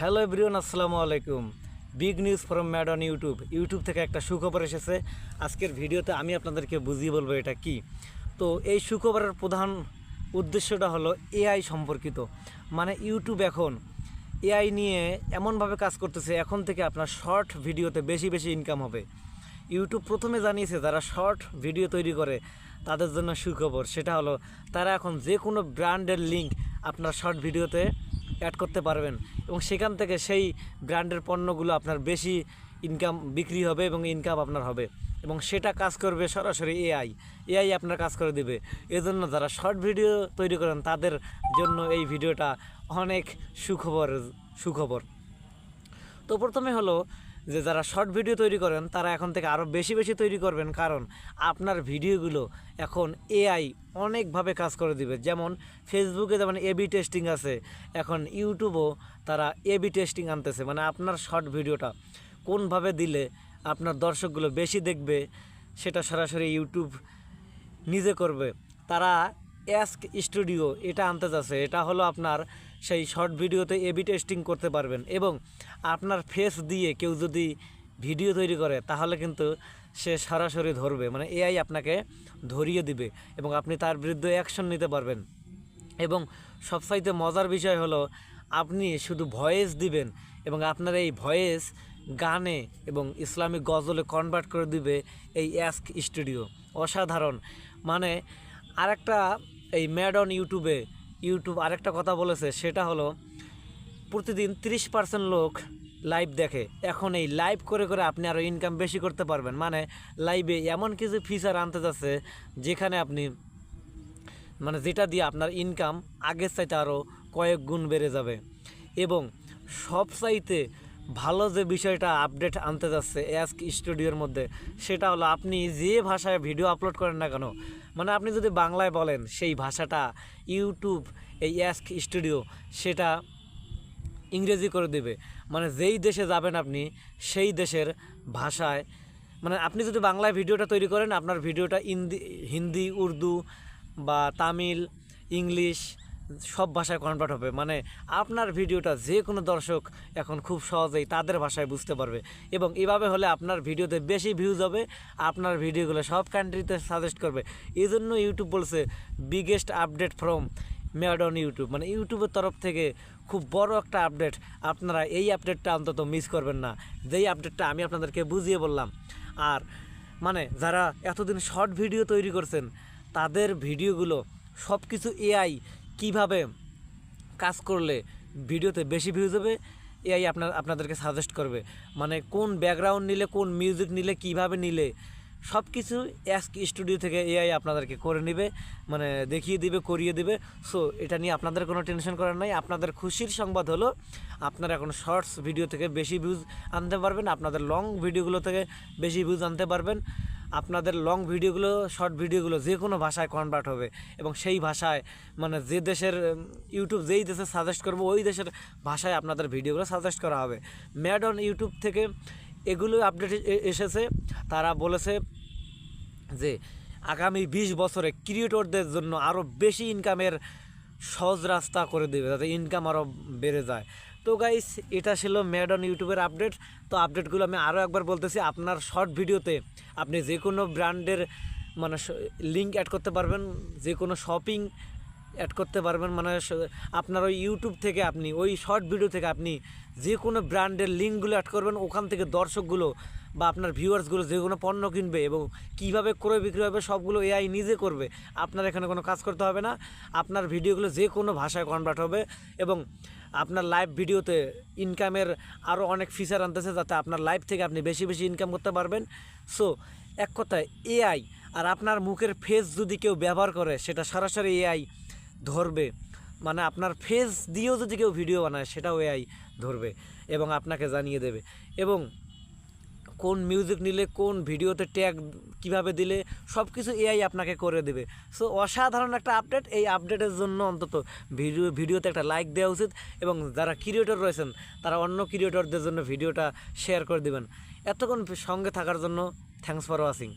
Hello everyone, আসসালামু আলাইকুম। Big news from made on YouTube. YouTube থেকে একটা সুখবর এসেছে। আজকের ভিডিওতে আমি আপনাদেরকে বুঝিয়ে বলব এটা কি। তো এই সুখবরের প্রধান উদ্দেশ্যটা হলো এআই সম্পর্কিত। মানে ইউটিউব এখন এআই নিয়ে এমনভাবে কাজ করতেছে, এখন থেকে আপনার শর্ট ভিডিওতে বেশি বেশি ইনকাম হবে। ইউটিউব প্রথমে জানিয়েছে, যারা শর্ট ভিডিও তৈরি করে, তাদের জন্য সুখবর। সেটা হলো, তারা এখন যে কোনো ব্র্যান্ডের লিঙ্ক আপনার শর্ট ভিডিওতে অ্যাড করতে পারবেন। এবং সেখান থেকে সেই ব্র্যান্ডের পণ্যগুলো আপনার বেশি ইনকাম বিক্রি হবে এবং ইনকাম আপনার হবে। এবং সেটা কাজ করবে সরাসরি এআই এআই আপনার কাজ করে দেবে। এজন্য যারা শর্ট ভিডিও তৈরি করেন, তাদের জন্য এই ভিডিওটা অনেক সুখবর সুখবর। তো প্রথমে হলো যে যারা শর্ট ভিডিও তৈরি করেন, তারা এখন থেকে আরও বেশি বেশি তৈরি করবেন। কারণ আপনার ভিডিওগুলো এখন এআই অনেকভাবে কাজ করে দিবে। যেমন ফেসবুকে যেমন এবি টেস্টিং আছে, এখন ইউটিউবও তারা এবি টেস্টিং আনতেছে। মানে আপনার শর্ট ভিডিওটা কোনভাবে দিলে আপনার দর্শকগুলো বেশি দেখবে, সেটা সরাসরি ইউটিউব নিজে করবে। তারা অ্যাস্ক স্টুডিও এটা আনতে যাচ্ছে। এটা হলো আপনার সেই শর্ট ভিডিওতে এবি টেস্টিং করতে পারবেন এবং আপনার ফেস দিয়ে কেউ যদি ভিডিও তৈরি করে, তাহলে কিন্তু সে সরাসরি ধরবে। মানে এআই আপনাকে ধরিয়ে দিবে এবং আপনি তার বিরুদ্ধে অ্যাকশন নিতে পারবেন। এবং সবচাইতে মজার বিষয় হলো, আপনি শুধু ভয়েস দিবেন এবং আপনার এই ভয়েস গানে এবং ইসলামিক গজলে কনভার্ট করে দিবে এই অ্যাস্ক স্টুডিও অসাধারণ। মানে আরেকটা এই ম্যাড অন ইউটিউবে, ইউটিউব আরেকটা কথা বলেছে, সেটা হলো প্রতিদিন তিরিশ পার্সেন্ট লোক লাইভ দেখে। এখন এই লাইভ করে করে আপনি আরও ইনকাম বেশি করতে পারবেন। মানে লাইভে এমন কিছু ফিচার আনতে যাচ্ছে, যেখানে আপনি মানে যেটা দিয়ে আপনার ইনকাম আগের চাইতে আরও কয়েক গুণ বেড়ে যাবে। এবং সবচাইতে ভালো যে বিষয়টা আপডেট আনতে যাচ্ছে অ্যাস্ক স্টুডিওর মধ্যে, সেটা হলো আপনি যে ভাষায় ভিডিও আপলোড করেন না কেন মানে আপনি যদি বাংলায় বলেন সেই ভাষাটা ইউটিউব এই অ্যাস্ক স্টুডিও সেটা ইংরেজি করে দেবে। মানে যেই দেশে যাবেন আপনি, সেই দেশের ভাষায় মানে আপনি যদি বাংলায় ভিডিওটা তৈরি করেন, আপনার ভিডিওটা হিন্দি হিন্দি, উর্দু বা তামিল, ইংলিশ সব ভাষায় কনভার্ট হবে। মানে আপনার ভিডিওটা যে কোনো দর্শক এখন খুব সহজেই তাদের ভাষায় বুঝতে পারবে। এবং এভাবে হলে আপনার ভিডিওতে বেশি ভিউজ হবে, আপনার ভিডিওগুলো সব কান্ট্রিতে সাজেস্ট করবে। এই জন্য ইউটিউব বলছে biggest update from made on YouTube মানে ইউটিউবের তরফ থেকে খুব বড় একটা আপডেট আপনারা এই আপডেটটা অন্তত মিস করবেন না। যেই আপডেটটা আমি আপনাদেরকে বুঝিয়ে বললাম। আর মানে যারা এতদিন শর্ট ভিডিও তৈরি করছেন, তাদের ভিডিওগুলো সব কিছু এআই কীভাবে কাজ করলে ভিডিওতে বেশি ভিউজ হবে, এআই আপনার, আপনাদেরকে সাজেস্ট করবে। মানে কোন ব্যাকগ্রাউন্ড নিলে, কোন মিউজিক নিলে, কীভাবে নিলে সব কিছু অ্যাস্ক স্টুডিও থেকে এআই আপনাদেরকে করে নেবে মানে দেখিয়ে দিবে, করিয়ে দিবে। সো এটা নিয়ে আপনাদের কোনো টেনশন করার নাই। আপনাদের খুশির সংবাদ হলো, আপনারা এখন শর্টস ভিডিও থেকে বেশি ভিউজ আনতে পারবেন, আপনাদের লং ভিডিওগুলো থেকে বেশি ভিউজ আনতে পারবেন। আপনাদের লং ভিডিওগুলো শর্ট ভিডিওগুলো যে কোনো ভাষায় কনভার্ট হবে এবং সেই ভাষায় মানে যে দেশের ইউটিউব যেই দেশে সাজেস্ট করব, ওই দেশের ভাষায় আপনাদের ভিডিওগুলো সাজেস্ট করা হবে। ম্যাড অন ইউটিউব থেকে এগুলো আপডেট এসেছে। তারা বলেছে যে, আগামী বিশ বছরে ক্রিয়েটরদের জন্য আরও বেশি ইনকামের সহজ রাস্তা করে দেবে, যাতে ইনকাম আরও বেড়ে যায়। তো গাইস এটা ছিল ম্যাড অন ইউটিউবের আপডেট তো আপডেটগুলো আমি আরও একবার বলতেছি, আপনার শর্ট ভিডিওতে আপনি যে কোনো ব্র্যান্ডের মানে লিঙ্ক অ্যাড করতে পারবেন, যে কোনো শপিং অ্যাড করতে পারবেন। মানে আপনার ওই ইউটিউব থেকে আপনি, ওই শর্ট ভিডিও থেকে আপনি যে কোনো ব্র্যান্ডের লিঙ্কগুলো অ্যাড করবেন, ওখান থেকে দর্শকগুলো বা আপনার ভিউয়ার্সগুলো যে কোনো পণ্য কিনবে এবং কীভাবে ক্রয় বিক্রি হবে, সবগুলো এআই নিজে করবে, আপনার এখানে কোনো কাজ করতে হবে না। আপনার ভিডিওগুলো যে কোনো ভাষায় কনভার্ট হবে এবং আপনার লাইভ ভিডিওতে ইনকামের আরও অনেক ফিচার আনতেছে যাতে আপনার লাইভ থেকে আপনি বেশি বেশি ইনকাম করতে পারবেন। সো এক কথায় এআই আর আপনার মুখের ফেস যদি কেউ ব্যবহার করে, সেটা সরাসরি এআই ধরবে। মানে আপনার ফেস দিয়েও যদি কেউ ভিডিও বানায়, সেটাও এআই ধরবে এবং আপনাকে জানিয়ে দেবে। এবং কোন মিউজিক নিলে, কোন ভিডিওতে ট্যাগ কীভাবে দিলে সব কিছু এআই আপনাকে করে দেবে। সো অসাধারণ একটা আপডেট এই আপডেটের জন্য অন্তত ভিডিও, ভিডিওতে একটা লাইক দেওয়া উচিত এবং যারা ক্রিয়েটর রয়েছেন, তারা অন্য ক্রিয়েটরদের জন্য ভিডিওটা শেয়ার করে দেবেন। এতক্ষণ সঙ্গে থাকার জন্য থ্যাংকস ফর ওয়াচিং